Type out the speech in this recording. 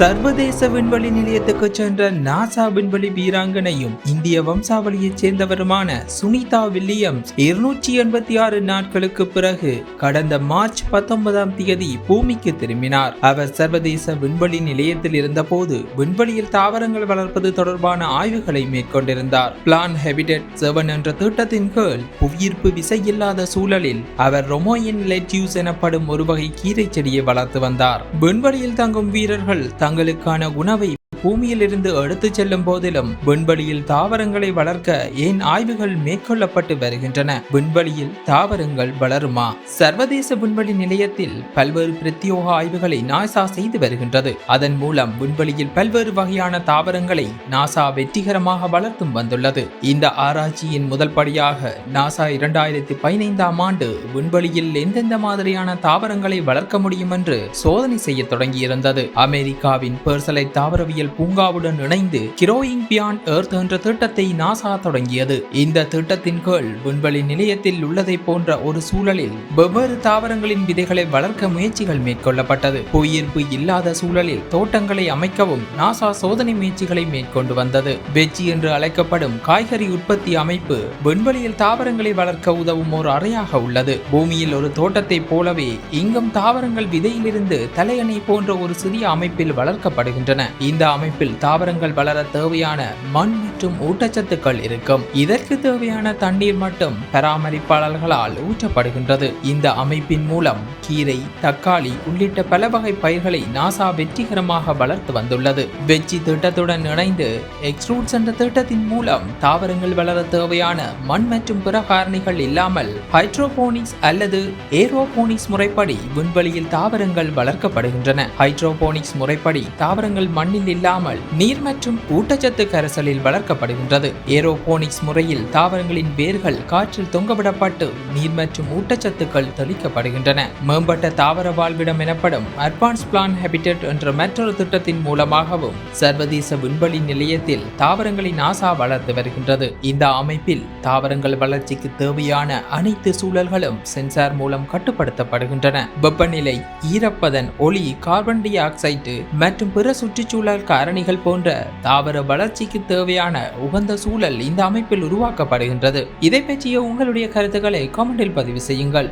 சர்வதேச விண்வெளி நிலையத்துக்கு சென்ற நாசா விண்வெளி வீராங்கனையும் இந்திய வம்சாவளியைச் சேர்ந்தவருமான சுனிதா வில்லியம்ஸ் இருநூற்றி எண்பத்தி ஆறு நாட்களுக்கு பிறகு கடந்த மார்ச் பத்தொன்பதாம் தேதி பூமிக்கு திரும்பினார். அவர் சர்வதேச விண்வெளி நிலையத்தில் இருந்தபோது விண்வெளியில் தாவரங்கள் வளர்ப்பது தொடர்பான ஆய்வுகளை மேற்கொண்டிருந்தார். பிளான் ஹெபிடெட் செவன் என்ற திட்டத்தின் கீழ் புவியீர்ப்பு விசை இல்லாத சூழலில் அவர் ரொமோயின் லெட்யூஸ் எனப்படும் ஒரு வகை கீரை செடியை வளர்த்து வந்தார். விண்வெளியில் தங்கும் வீரர்கள் தங்களுக்கான உணவை பூமியில் இருந்து எடுத்துச் செல்லும் போதிலும் விண்வெளியில் தாவரங்களை வளர்க்க ஏன் ஆய்வுகள் மேற்கொள்ளப்பட்டு வருகின்றன? விண்வெளியில் தாவரங்கள் வளருமா? சர்வதேச விண்வெளி நிலையத்தில் பல்வேறு பிரத்யோக ஆய்வுகளை நாசா செய்து வருகின்றது. அதன் மூலம் விண்வெளியில் பல்வேறு வகையான தாவரங்களை நாசா வெற்றிகரமாக வளர்த்தும் வந்துள்ளது. இந்த ஆராய்ச்சியின் முதல் படியாக நாசா இரண்டாயிரத்தி பதினைந்தாம் ஆண்டு விண்வெளியில் எந்தெந்த மாதிரியான தாவரங்களை வளர்க்க முடியும் என்று சோதனை செய்ய தொடங்கியிருந்தது. அமெரிக்காவின் பெர்சலை தாவரவியல் பூங்காவுடன் இணைந்து கிரோயிங் பியாண்ட் எர்த் என்ற திட்டத்தை நாசா தொடங்கியது. இந்த திட்டத்தின் கீழ் விண்வெளி நிலையத்தில் உள்ளதை போன்ற ஒரு சூழலில் வெவ்வேறு தாவரங்களின் விதைகளை வளர்க்க முயற்சிகள் மேற்கொள்ளப்பட்டது. புயிர்ப்பு இல்லாத சூழலில் தோட்டங்களை அமைக்கவும் நாசா சோதனை முயற்சிகளை மேற்கொண்டு வந்தது. வெஜ்ஜி என்று அழைக்கப்படும் காய்கறி உற்பத்தி அமைப்பு விண்வெளியில் தாவரங்களை வளர்க்க உதவும் ஒரு அறையாக உள்ளது. பூமியில் ஒரு தோட்டத்தைப் போலவே இங்கும் தாவரங்கள் விதையிலிருந்து தலையணை போன்ற ஒரு சிறிய அமைப்பில் வளர்க்கப்படுகின்றன. இந்த அமைப்பில் தாவரங்கள் வளர தேவையான மண் மற்றும் ஊட்டச்சத்துக்கள் இருக்கும். இதற்கு தேவையான தண்ணீர் மட்டும் பராமரிப்பாளர்களால் ஊற்றப்படுகின்றது. இந்த அமைப்பின் மூலம் கீரை தக்காளி உள்ளிட்ட பல வகை பயிர்களை நாசா வெற்றிகரமாக வளர்த்து வந்துள்ளது. வெற்றி திட்டத்துடன் இணைந்து எக்ஸ்ரூட்ஸ் என்ற திட்டத்தின் மூலம் தாவரங்கள் வளர தேவையான மண் மற்றும் பிற காரணிகள் இல்லாமல் ஹைட்ரோபோனிக்ஸ் அல்லது ஏரோபோனிக்ஸ் முறைப்படி விண்வெளியில் தாவரங்கள் வளர்க்கப்படுகின்றன. ஹைட்ரோபோனிக்ஸ் முறைப்படி தாவரங்கள் மண்ணில் இல்லாமல் நீர் மற்றும் ஊட்டச்சத்து கரைசலில் வளர்க்கப்படுகின்றது. ஏரோபோனிக்ஸ் முறையில் தாவரங்களின் வேர்கள் காற்றில் தொங்கவிடப்பட்டு நீர் மற்றும் ஊட்டச்சத்துக்கள் தெளிக்கப்படுகின்றன. மேம்பட்ட தாவர வாழ்விடம் எனப்படும் அட்வான்ஸ் பிளான் ஹெபிடெட் என்ற மற்றொரு திட்டத்தின் மூலமாகவும் சர்வதேச விண்வெளி நிலையத்தில் தாவரங்களின் நாசா வளர்ந்து வருகின்றது. இந்த அமைப்பில் தாவரங்கள் வளர்ச்சிக்கு தேவையான அனைத்து சூழல்களும் சென்சார் மூலம் கட்டுப்படுத்தப்படுகின்றன. வெப்பநிலை ஈரப்பதன் ஒளி கார்பன் டை ஆக்சைடு மற்றும் பிற சுற்றுச்சூழல் காரணிகள் போன்ற தாவர வளர்ச்சிக்கு தேவையான உகந்த சூழல் இந்த அமைப்பில் உருவாக்கப்படுகின்றது. இதை பற்றிய உங்களுடைய கருத்துக்களை காமெண்டில் பதிவு செய்யுங்கள்.